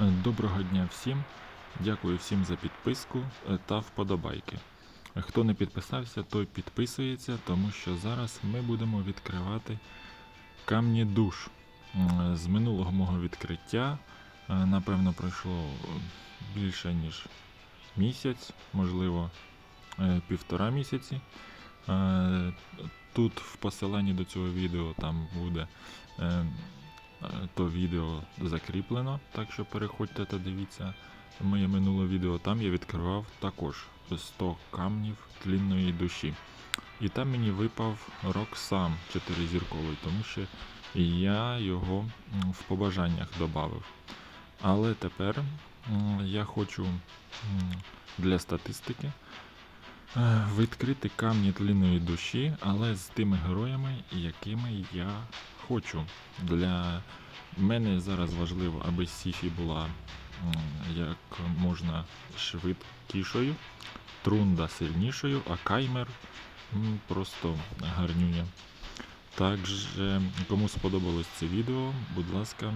Е, Доброго дня всім. Дякую всім за підписку е, та вподобайки. Е, Хто не підписався, той підписується, тому що зараз ми будемо відкривати камні душ. З минулого мого відкриття, е, напевно, пройшло е, більше ніж місяць, можливо, е, півтора місяці. Е, Тут в посиланні до цього відео там буде е, е, то відео закріплено, так що переходьте та дивіться моє минуле відео. Там я відкривав також 100 камнів тлінної душі. І там мені випав Роксам 4-зірковий, тому що я його в побажаннях додав. Але тепер я хочу для статистики е, відкрити камні тлінної душі, але з тими героями, якими я хочу. Для мене зараз важливо, аби Сіфі була як можна швидкішою, Трунда сильнішою, а Каймер просто гарнюня. Також, кому сподобалось це відео, будь ласка,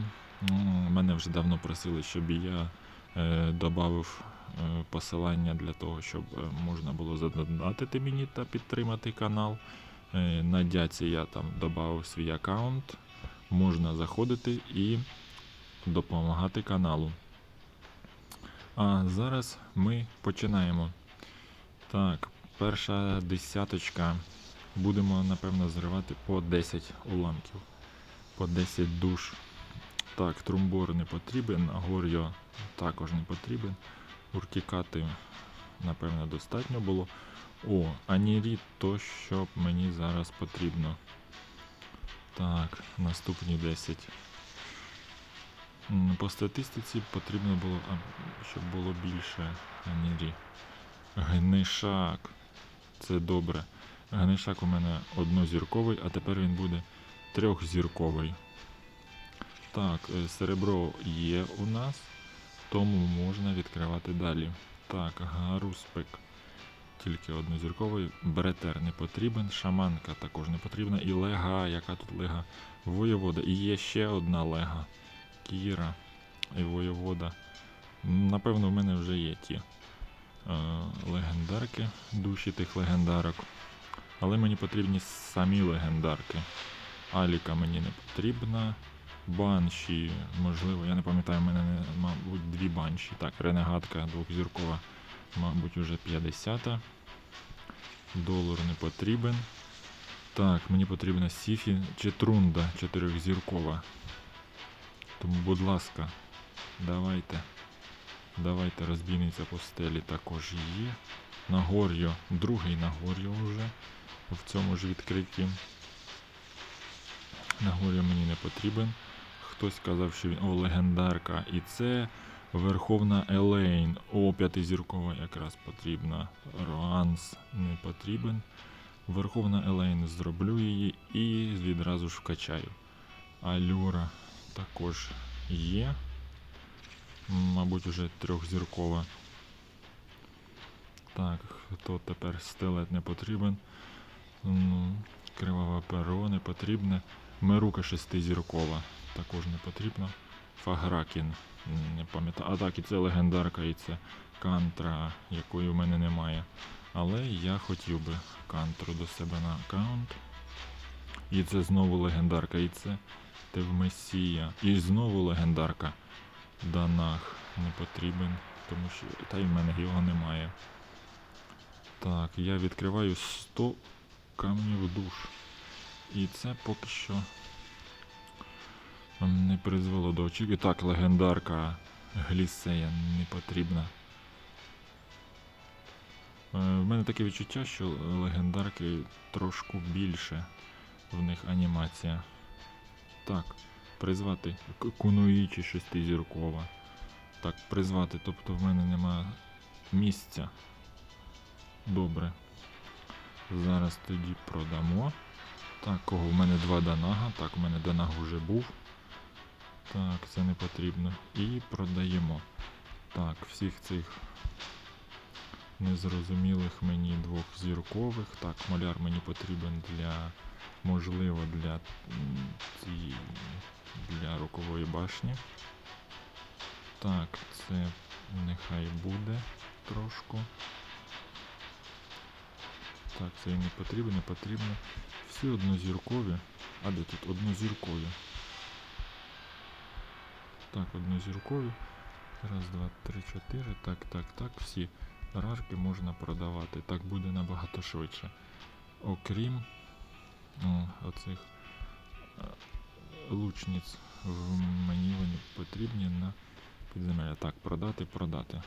мене вже давно просили, щоб я е, додав е, посилання для того, щоб е, можна було задонатити мені та підтримати канал. Е, На дяці я там додав свій аккаунт. Можна заходити і допомагати каналу. А зараз ми починаємо. Так, перша десяточка. Будемо, напевно, зривати по 10 уламків. По 10 душ. Так, трумбор не потрібен, Агорьо також не потрібен. Уртікати, напевно, достатньо було. О, Анірі то, що мені зараз потрібно. Так, наступні 10. По статистиці потрібно було, щоб було більше Анірі. Гнишак. Це добре. Гнишак у мене однозірковий, а тепер він буде трьохзірковий. Так, е, серебро є у нас, тому можна відкривати далі. Так, Гаруспек тільки однозірковий, Бретер не потрібен, шаманка також не потрібна. І лега, яка тут лега? Воєвода. І є ще одна лега. Кіра і воєвода. Напевно, в мене вже є ті е, легендарки, душі тих легендарок. Але мені потрібні самі легендарки. Аліка мені не потрібна. Банші, можливо, я не пам'ятаю, в мене, мабуть, дві банші. Так, ренегатка двохзіркова, мабуть, уже 50. Долар не потрібен. Так, мені потрібна Сіфі чи Трунда чотирьохзіркова. Тому, будь ласка, давайте. Давайте розбійниця по стелі також є. Нагор'ю, другий Нагор'ю вже в цьому ж відкритті. Нагор'ю мені не потрібен. Хтось сказав, що він. О, легендарка. І це Верховна Елейн. О, п'ятизіркова якраз потрібна. Роанс не потрібен. Верховна Елейн зроблю її і відразу ж вкачаю. Алюра також є. Мабуть, уже трьохзіркова. Так, хто тепер стелет не потрібен. Ну, криваве перо не потрібне. Мерука шестизіркова також не потрібно. Фагракін не пам'ятаю. А так, і це легендарка, і це кантра, якої в мене немає. Але я хотів би кантру до себе на аккаунт. І це знову легендарка, і це Тевмесія. І знову легендарка. Данах не потрібен, тому що. Та й в мене його немає. Так, я відкриваю 100 камнів душ. І це поки що не призвело до очікування. Так, легендарка Глісея не потрібна. Е, В мене таке відчуття, що легендарки трошку більше в них анімація. Так, призвати Кунуїчі шестизіркова. Так, призвати, тобто в мене нема місця. Добре. Зараз тоді продамо. Так, кого? В мене два данага. Так, у мене данаг вже був. Так, це не потрібно. І продаємо. Так, всіх цих незрозумілих мені двох зіркових. Так, маляр мені потрібен для, можливо, для, цієї- для рокової башні. Так, це нехай буде трошку. Так, це і не потрібно, не потрібно. Всі однозіркові. А де тут однозіркові? Так, однозіркові. Раз, два, три, чотири. Так, так, так. Всі рарки можна продавати. Так буде набагато швидше. Окрім о, оцих е, лучниць мені вони потрібні на підземелля. Так, продати, продати.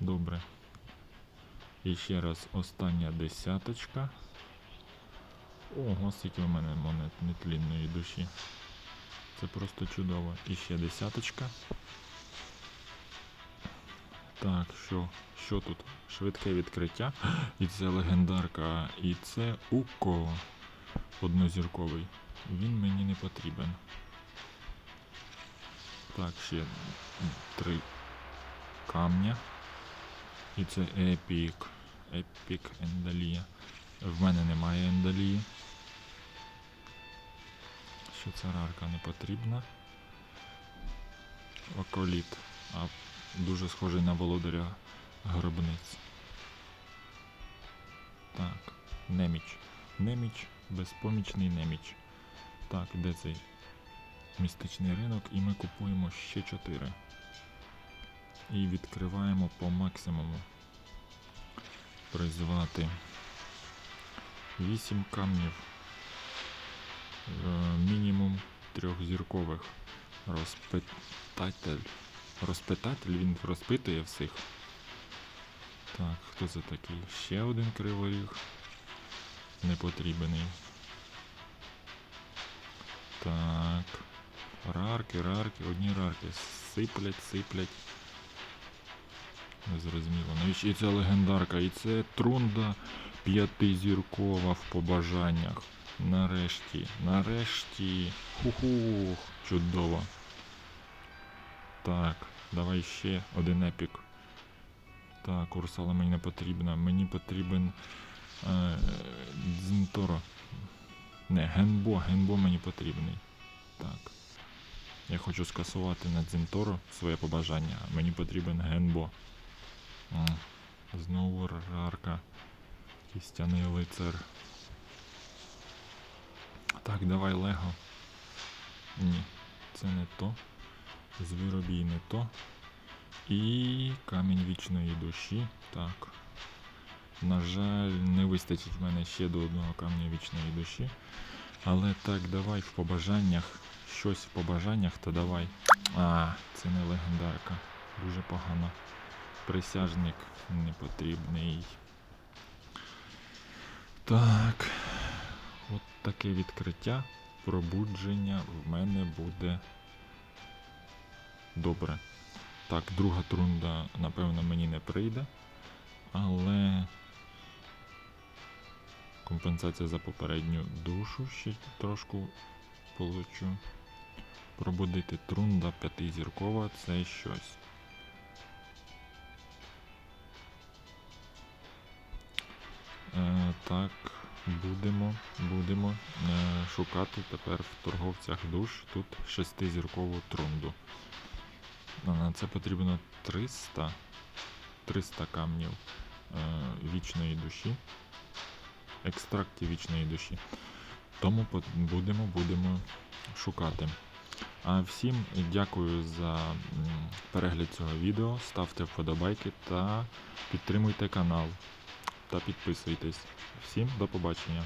Добре. І ще раз остання десяточка. Ого, скільки в мене монет нетлінної душі. Це просто чудово. І ще десяточка. Так, що, що тут? Швидке відкриття. І це легендарка. І це Уко однозірковий. Він мені не потрібен. Так, ще три камня. І це епік. Епік ендалія. В мене немає ендалії. Що ця рарка не потрібна. Околіт. А дуже схожий на володаря гробниць. Так, неміч. Неміч, безпомічний неміч. Так, де цей містичний ринок? І ми купуємо ще 4. І відкриваємо по максимуму. Призвати 8 камнів. Е, Мінімум трьохзіркових. Розпитатель. Розпитатель, він розпитує всіх. Так, хто це такий? Ще один криворіг. Непотрібний. Так. Рарки, рарки, одні рарки. Сиплять, сиплять. Незрозуміло. Навіщо і ця легендарка? І це трунда п'ятизіркова в побажаннях. Нарешті, нарешті. Ху-хух. Чудово. Так, давай ще один епік. Так, Урсала мені не потрібна. Мені потрібен е, Дзінторо. Не, Генбо, Генбо мені потрібний. Так. Я хочу скасувати на Дзінторо своє побажання. Мені потрібен Генбо. Знову рарка. Кістяний лицар. Так, давай Лего. Ні, це не то. Звіробій не то. І камінь вічної душі. Так. На жаль, не вистачить в мене ще до одного камня вічної душі. Але так, давай в побажаннях. Щось в побажаннях, то давай. А, це не легендарка. Дуже погано. Присяжник не потрібний. Так. От таке відкриття. Пробудження в мене буде добре. Так, друга трунда, напевно, мені не прийде. Але компенсація за попередню душу ще трошку получу. Пробудити трунда п'ятизіркова це щось. Е, так, будемо, будемо е, шукати тепер в торговцях душ тут шестизіркову трунду. На це потрібно 300, 300 камнів е, вічної душі, екстрактів вічної душі. Тому будемо, будемо шукати. А всім дякую за перегляд цього відео. Ставте вподобайки та підтримуйте канал та підписуйтесь. Всім до побачення.